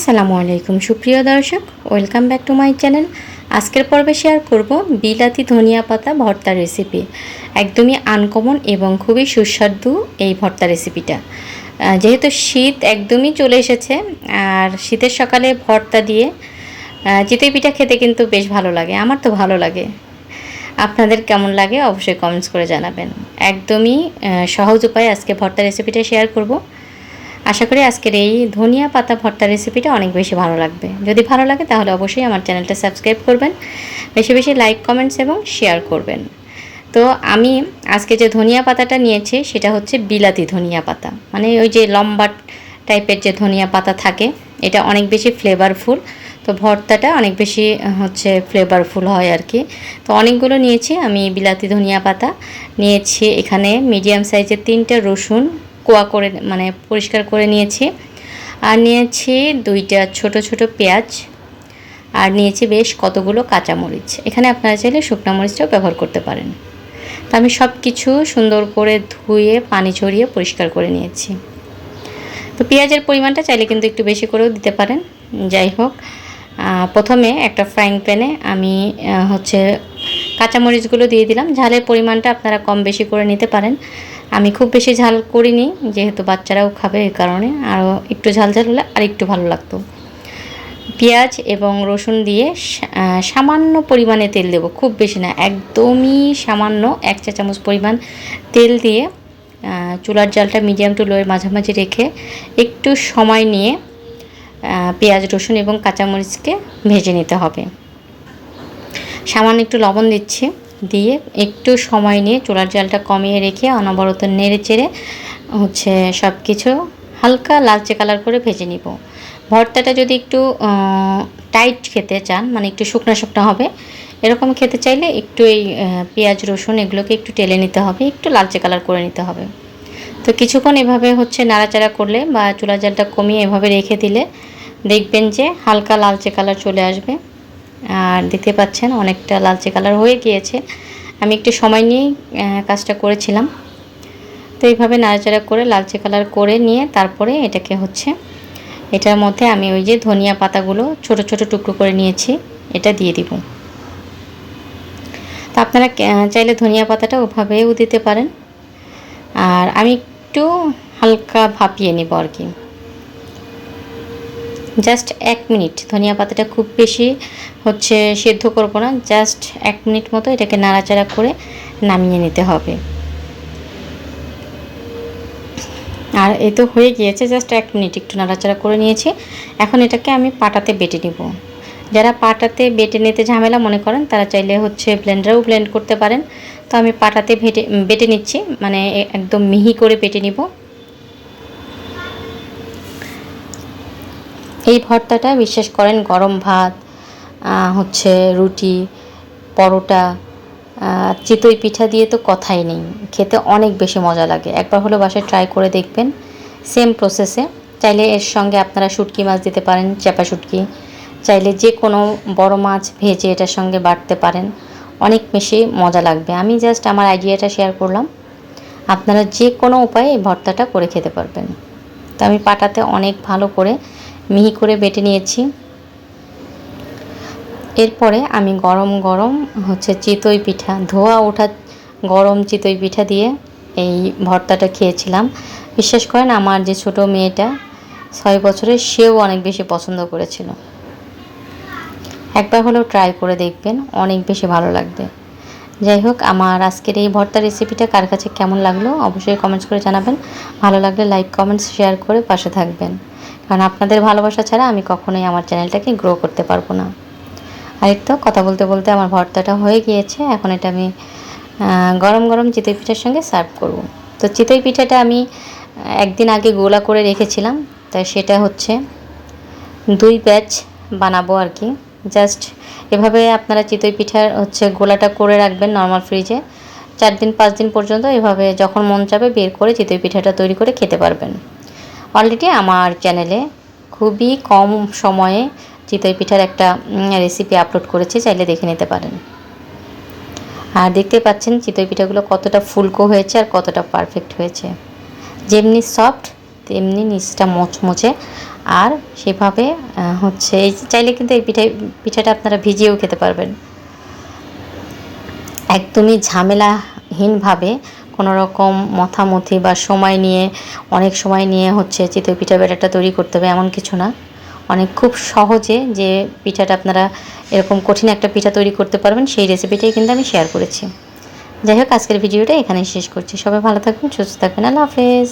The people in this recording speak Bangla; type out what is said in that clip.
আসসালামু আলাইকুম। সুপ্রিয় দর্শক, welcome back to my channel. আজকের পর্বে শেয়ার করব বিলাতি ধনিয়া পাতা ভর্তা রেসিপি একদমই আনকমন এবং খুবই সুস্বাদু এই ভর্তা রেসিপিটা যেহেতু শীত একদমই চলে এসেছে, আর শীতের সকালে ভর্তা দিয়ে চিতই পিঠা খেতে কিন্তু বেশ ভালো লাগে। আমার তো ভালো লাগে। আপনাদের কেমন লাগে অবশ্যই কমেন্টস করে জানাবেন। একদমই সহজ উপায়ে আজকে ভর্তা রেসিপিটা শেয়ার করব। আশা করি আজকের এই ধনিয়া পাতা ভর্তা রেসিপিটা অনেক বেশি ভালো লাগবে। যদি ভালো লাগে তাহলে অবশ্যই আমার চ্যানেলটা সাবস্ক্রাইব করবেন, বেশি বেশি লাইক কমেন্টস এবং শেয়ার করবেন। তো আমি আজকে যে ধনিয়া পাতাটা নিয়েছি সেটা হচ্ছে বিলাতি ধনিয়া পাতা। মানে ওই যে লম্বা টাইপের যে ধনিয়া পাতা থাকে, এটা অনেক বেশি ফ্লেভারফুল তো ভর্তাটা অনেক বেশি হচ্ছে ফ্লেভারফুল হয় আর কি তো অনেকগুলো নিয়েছি, আমি বিলাতি ধনিয়া পাতা নিয়েছি। এখানে মিডিয়াম সাইজের তিনটে রসুন কোয়া করে মানে পরিষ্কার করে নিয়েছি। আর নিয়েছি দুইটা ছোট ছোট পেঁয়াজ। আর নিয়েছি বেশ কতগুলো কাঁচামরিচ। এখানে আপনারা চাইলে শুকনো মরিচটাও ব্যবহার করতে পারেন। তো আমি সব কিছু সুন্দর করে ধুয়ে, পানি ছড়িয়ে পরিষ্কার করে নিয়েছি। তো পেঁয়াজের পরিমাণটা চাইলে কিন্তু একটু বেশি করেও দিতে পারেন। যাই হোক প্রথমে একটা ফ্রাইং প্যানে আমি হচ্ছে কাঁচামরিচগুলো দিয়ে দিলাম। ঝালের পরিমাণটা আপনারা কম বেশি করে নিতে পারেন। আমি খুব বেশি ঝাল করিনি, যেহেতু বাচ্চারাও খাবে এই কারণে। আরও একটু ঝাল ঝাল হলে আর একটু ভালো লাগতো। পেঁয়াজ এবং রসুন দিয়ে সামান্য পরিমাণে তেল দেবো, খুব বেশি না, একদমই সামান্য এক চা চামচ পরিমাণ তেল দিয়ে চুলার জালটা মিডিয়াম টু লোয়ের মাঝামাঝি রেখে একটু সময় নিয়ে পেঁয়াজ, রসুন এবং কাঁচামরিচকে ভেজে নিতে হবে। সামান্য একটু লবণ দিচ্ছি, দিয়ে একটু সময় নিয়ে চুলার জালটা কমিয়ে রেখে অনবরত নেড়ে চেড়ে হচ্ছে সব কিছু হালকা লালচে কালার করে ভেজে নিব। ভর্তাটা যদি একটু টাইট খেতে চান মানে একটু শুকনো শুকনো হবে, এরকম খেতে চাইলে একটু এই পেঁয়াজ, রসুন এগুলোকে একটু টেলে নিতে হবে, একটু লালচে কালার করে নিতে হবে। তো কিছুক্ষণ এভাবে হচ্ছে নাড়াচাড়া করলে বা চুলা জালটা কমিয়ে এভাবে রেখে দিলে দেখবেন যে হালকা লালচে কালার চলে আসবে। আর দেখতে পাচ্ছেন অনেকটা লালচে কালার হয়ে গিয়েছে। আমি একটু সময় নিয়েই কাজটা করেছিলাম। তো এইভাবে নাড়াচাড়া করে লালচে কালার করে নিয়ে তারপরে এটাকে হচ্ছে, এটার মধ্যে আমি ওই যে ধনিয়া পাতাগুলো ছোট ছোট টুকরো করে নিয়েছি, এটা দিয়ে দিব। তো আপনারা চাইলে ধনিয়া পাতাটা ওভাবেও দিতে পারেন। আর আমি একটু হালকা ভাপিয়ে নেব আর কি। জাস্ট এক মিনিট। ধনিয়া পাতাটা খুব বেশি হচ্ছে সেদ্ধ করব না, জাস্ট এক মিনিট মতো এটাকে নাড়াচাড়া করে নামিয়ে নিতে হবে। আর এই তো হয়ে গিয়েছে, জাস্ট এক মিনিট একটু নাড়াচাড়া করে নিয়েছি। এখন এটাকে আমি পাটাতে বেটে নিব। যারা পাটাতে বেটে নিতে ঝামেলা মনে করেন, তারা চাইলে হচ্ছে ব্লেন্ডারেও ব্লেন্ড করতে পারেন। তো আমি পাটাতে ভেটে, বেটে নিচ্ছি মানে একদম মিহি করে বেটে নিব। এই ভর্তাটা বিশ্বাস করেন গরম ভাত হচ্ছে রুটি, পরোটা চিতই পিঠা দিয়ে তো কথাই নেই। খেতে অনেক বেশি মজা লাগে। একবার হলো বাসায় ট্রাই করে দেখবেন। সেম প্রসেসে চাইলে এর সঙ্গে আপনারা শুটকি মাছ দিতে পারেন চাপা শুটকি। চাইলে যে কোনো বড় মাছ ভেজে এটার সঙ্গে বাটতে পারেন। অনেক বেশি মজা লাগবে। আমি জাস্ট আমার আইডিয়াটা শেয়ার করলাম। আপনারা যে কোনো উপায়ে এই ভর্তাটা করে খেতে পারবেন। তো আমি পাটাতে অনেক ভালো করে মিহি করে বেটে নিয়েছি। এরপরে আমি গরম গরম হচ্ছে চিতই পিঠা, ধোয়া ওঠা গরম চিতই পিঠা দিয়ে এই ভর্তাটা খেয়েছিলাম। বিশ্বাস করেন আমার যে ছোট মেয়েটা ছয় বছরের, সেও অনেক বেশি পছন্দ করেছিল। একবার হলেও ট্রাই করে দেখবেন, অনেক বেশি ভালো লাগবে। যাই হোক, আমার আজকের এই ভর্তা রেসিপিটা কার কাছে কেমন লাগল অবশ্যই কমেন্টস করে জানাবেন। ভালো লাগলে লাইক কমেন্টস শেয়ার করে পাশে থাকবেন। কারণ আপনাদের ভালোবাসা ছাড়া আমি কখনোই আমার চ্যানেলটাকে গ্রো করতে পারব না। আর তো কথা বলতে বলতে আমার ভর্তাটা হয়ে গিয়েছে, এখন এটা আমি গরম গরম চিতই পিঠার সঙ্গে সার্ভ করব। তো চিতই পিঠাটা আমি একদিন আগে গোলা করে রেখেছিলাম তাই সেটা হচ্ছে দুই ব্যাচ বানাবো আর কি। জাস্ট এভাবে আপনারা চিতই পিঠার হচ্ছে গোলাটা করে রাখবেন নর্মাল ফ্রিজে চার দিন, পাঁচ দিন পর্যন্ত এভাবে যখন মন চাবে বের করে চিতই পিঠাটা তৈরি করে খেতে পারবেন। অলরেডি আমার চ্যানেলে খুবই কম সময়ে চিতই পিঠার একটা রেসিপি আপলোড করেছি, চাইলে দেখে নিতে পারেন। আর দেখতে পাচ্ছেন চিতই পিঠাগুলো কতটা ফুলকো হয়েছে আর কতটা পারফেক্ট হয়েছে। যেমনি সফট তেমনি নিচটা মচমচে। আর সেভাবে হচ্ছে, এই চাইলে কিন্তু এই পিঠা পিঠাটা আপনারা ভিজিয়েও খেতে পারবেন। একদমই ঝামেলাহীনভাবে কোনো রকম মথামথি বা সময় নিয়ে, অনেক সময় নিয়ে হচ্ছে চিতই পিঠা ব্যাটারটা তৈরি করতে হবে এমন কিছু না। অনেক খুব সহজে যে পিঠাটা আপনারা এরকম কঠিন একটা পিঠা তৈরি করতে পারবেন, সেই রেসিপিটাই কিন্তু আমি শেয়ার করেছি। যাই হোক, আজকের ভিডিওটা এখানেই শেষ করছি। সবাই ভালো থাকবেন, সুস্থ থাকবেন। আল্লাহ হাফেজ।